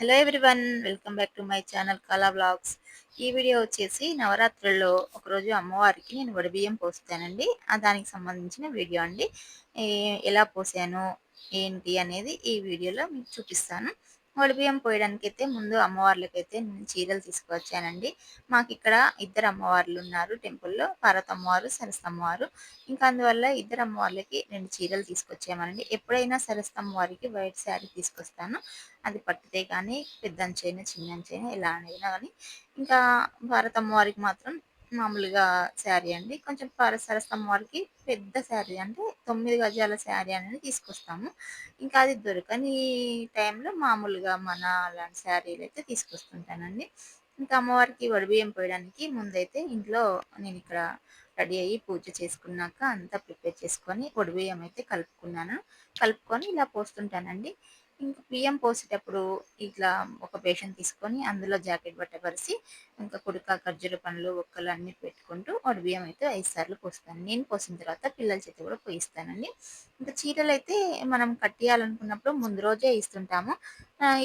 Hello everyone welcome back to my channel Kala blogs ఈ video వచ్చేసి నవరాత్రుల్లో ఒకరోజు అమ్మవారికి నేను వడిబియ్యం పోస్తానండి. ఆ దానికి సంబంధించిన వీడియో అండి. ఎలా పోసాను ఏంటి అనేది ఈ వీడియోలో మీకు చూపిస్తాను. వడిబియ్యం పోయడానికి అయితే ముందు అమ్మవార్లకైతే నేను చీరలు తీసుకువచ్చానండి. మాకు ఇక్కడ ఇద్దరు అమ్మవార్లు ఉన్నారు. టెంపుల్లో పార్వత అమ్మవారు సరస్త అమ్మవారు. ఇంకా అందువల్ల ఇద్దరు అమ్మవార్లకి రెండు చీరలు తీసుకొచ్చామనండి ఎప్పుడైనా సరస్త అమ్మవారికి వైట్ శారీ తీసుకొస్తాను. అది పట్టితే కానీ పెద్ద అంచైనా చిన్న అంచైనా ఎలా అయినా కానీ ఇంకా భారత అమ్మవారికి మాత్రం మామూలుగా శారీ అండి. కొంచెం పార సరస్త పెద్ద శారీ అంటే తొమ్మిది గజాల శారీ అనేది తీసుకొస్తాము. ఇంకా అది దొరకని టైంలో మామూలుగా మన అలాంటి శారీలు అయితే తీసుకొస్తుంటానండి. ఇంకా అమ్మవారికి వడిబియ్యం పోయడానికి ముందైతే ఇంట్లో నేను ఇక్కడ రెడీ అయ్యి పూజ చేసుకున్నాక అంతా ప్రిపేర్ చేసుకొని వడిబియ్యం అయితే కలుపుకున్నాను. కలుపుకొని ఇలా పోస్తుంటానండి. ఇంకా బియ్యం పోసేటప్పుడు ఇట్లా ఒక బేషన్ తీసుకొని అందులో జాకెట్ బట్ట పరిచి ఇంకా కుడుక ఖర్జూర పండ్లు ఒక్కలు అన్ని పెట్టుకుంటూ వాడు బియ్యం అయితే ఐదు సార్లు పోస్తాను. నేను పోసిన తర్వాత పిల్లల చేతి కూడా పోయిస్తానండి. ఇంకా చీరలు అయితే మనం కట్టియాలనుకున్నప్పుడు ముందు రోజే ఇస్తుంటాము.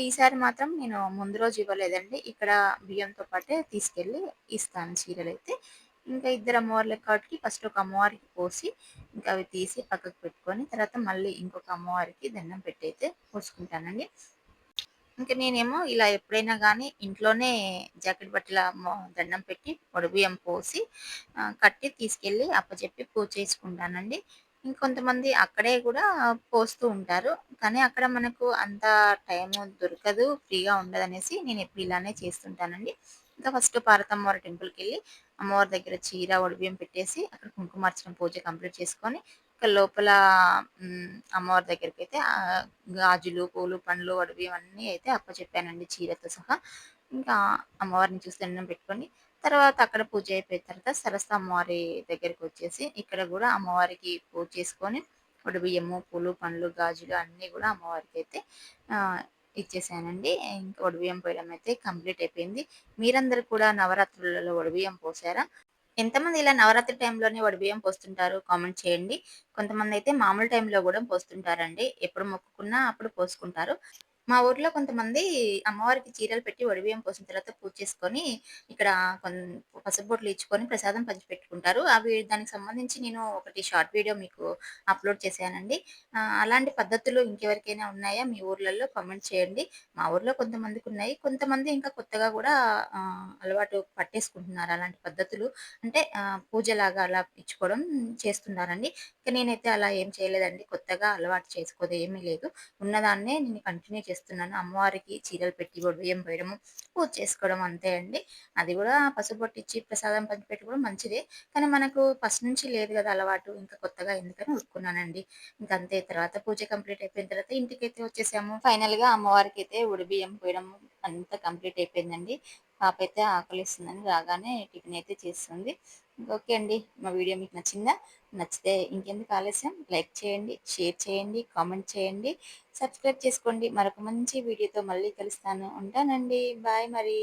ఈసారి మాత్రం నేను ముందు రోజు ఇవ్వలేదండి. ఇక్కడ బియ్యంతో పాటే తీసుకెళ్ళి ఇస్తాను చీరలు అయితే ఇంకా ఇద్దరు అమ్మవార్లకి కాబట్టి ఫస్ట్ ఒక అమ్మవారికి పోసి ఇంకా అవి తీసి పక్కకు పెట్టుకొని తర్వాత మళ్ళీ ఇంకొక అమ్మవారికి దండం పెట్టి అయితే పోసుకుంటానండి. ఇంకా నేనేమో ఇలా ఎప్పుడైనా కానీ ఇంట్లోనే జాకెట్ బట్టల దండం పెట్టి పొడిబియ్యం పోసి కట్టి తీసుకెళ్ళి అప్పచెప్పి పూజ చేసుకుంటానండి. ఇంకొంతమంది అక్కడే కూడా పోస్తూ ఉంటారు. కానీ అక్కడ మనకు అంత టైం దొరకదు ఫ్రీగా ఉండదు అనేసి నేను ఎప్పుడు ఇలానే చేస్తుంటానండి. ఇంకా ఫస్ట్ పార్వతమ్మవారి టెంపుల్కి వెళ్ళి అమ్మవారి దగ్గర చీర ఒడిబియ్యం పెట్టేసి అక్కడ కుంకుమార్చన పూజ కంప్లీట్ చేసుకొని ఇంకా లోపల అమ్మవారి దగ్గరికి అయితే గాజులు పూలు పండ్లు వడిబియ్యం అన్నీ అయితే అప్పచెప్పానండి చీరతో సహా. ఇంకా అమ్మవారిని చూసి దండం పెట్టుకొని తర్వాత అక్కడ పూజ అయిపోయిన తర్వాత సరస్వ అమ్మవారి దగ్గరికి వచ్చేసి ఇక్కడ కూడా అమ్మవారికి పూజ చేసుకొని వడిబియ్యము పూలు పండ్లు గాజులు అన్నీ కూడా అమ్మవారికి అయితే ఆ, ఇచ్చేసానండి. ఇంకా ఒడిబియ్యం పోయడం అయితే కంప్లీట్ అయిపోయింది. మీరందరూ కూడా నవరాత్రులలో ఒడిబియ్యం పోసారా? ఎంతమంది ఇలా నవరాత్రి టైంలోనే వడిబియ్యం పోస్తుంటారు? కామెంట్ చేయండి. కొంతమంది అయితే మామూలు టైంలో కూడా పోస్తుంటారండి. ఎప్పుడు మొక్కుకున్నా అప్పుడు పోసుకుంటారు. మా ఊర్లో కొంతమంది అమ్మవారికి చీరలు పెట్టి వడిబియ్యం పోసిన తర్వాత పూజ చేసుకొని ఇక్కడ కొన్ పసుపు ఇచ్చుకొని ప్రసాదం పంచిపెట్టుకుంటారు. అవి దానికి సంబంధించి నేను ఒకటి షార్ట్ వీడియో మీకు అప్లోడ్ చేశానండి. అలాంటి పద్ధతులు ఇంకెవరికైనా ఉన్నాయా? మీ ఊర్లలో కామెంట్ చేయండి. మా ఊర్లో కొంతమందికి ఉన్నాయి. కొంతమంది ఇంకా కొత్తగా కూడా అలవాటు పట్టేసుకుంటున్నారు అలాంటి పద్ధతులు. అంటే పూజలాగా అలా ఇచ్చుకోవడం చేస్తున్నారండి. ఇక నేనైతే అలా ఏం చేయలేదండి. కొత్తగా అలవాటు చేసుకోదు ఏమీ లేదు. ఉన్నదాన్నే నేను కంటిన్యూ చేస్తున్నాను. అమ్మవారికి చీరలు పెట్టి బియ్యం పోయడము పూజ చేసుకోవడం అంతే అండి. అది కూడా పసుపు పట్టించి ప్రసాదం పంచి పెట్టుకోవడం మంచిదే. కానీ మనకు ఫస్ట్ నుంచి లేదు కదా అలవాటు ఇంకా కొత్తగా ఎందుకని ఉడుకున్నానండి ఇంకంతే అంతే తర్వాత పూజ కంప్లీట్ అయిపోయిన తర్వాత ఇంటికైతే వచ్చేసాము. ఫైనల్గా అమ్మవారికి అయితే ఉడి బియ్యం పోయడం అంతా కంప్లీట్ అయిపోయిందండి. పాప అయితే ఆకలిస్తుందని రాగానే టిఫిన్ అయితే చేస్తుంది. ఓకే అండి. మా వీడియో మీకు నచ్చిందా? నచ్చితే ఇంకెందుకు ఆలస్యం? లైక్ చేయండి షేర్ చేయండి కామెంట్ చేయండి సబ్స్క్రైబ్ చేసుకోండి. మరొక మంచి వీడియోతో మళ్ళీ కలుస్తాను. ఉంటానండి. బాయ్ మరి.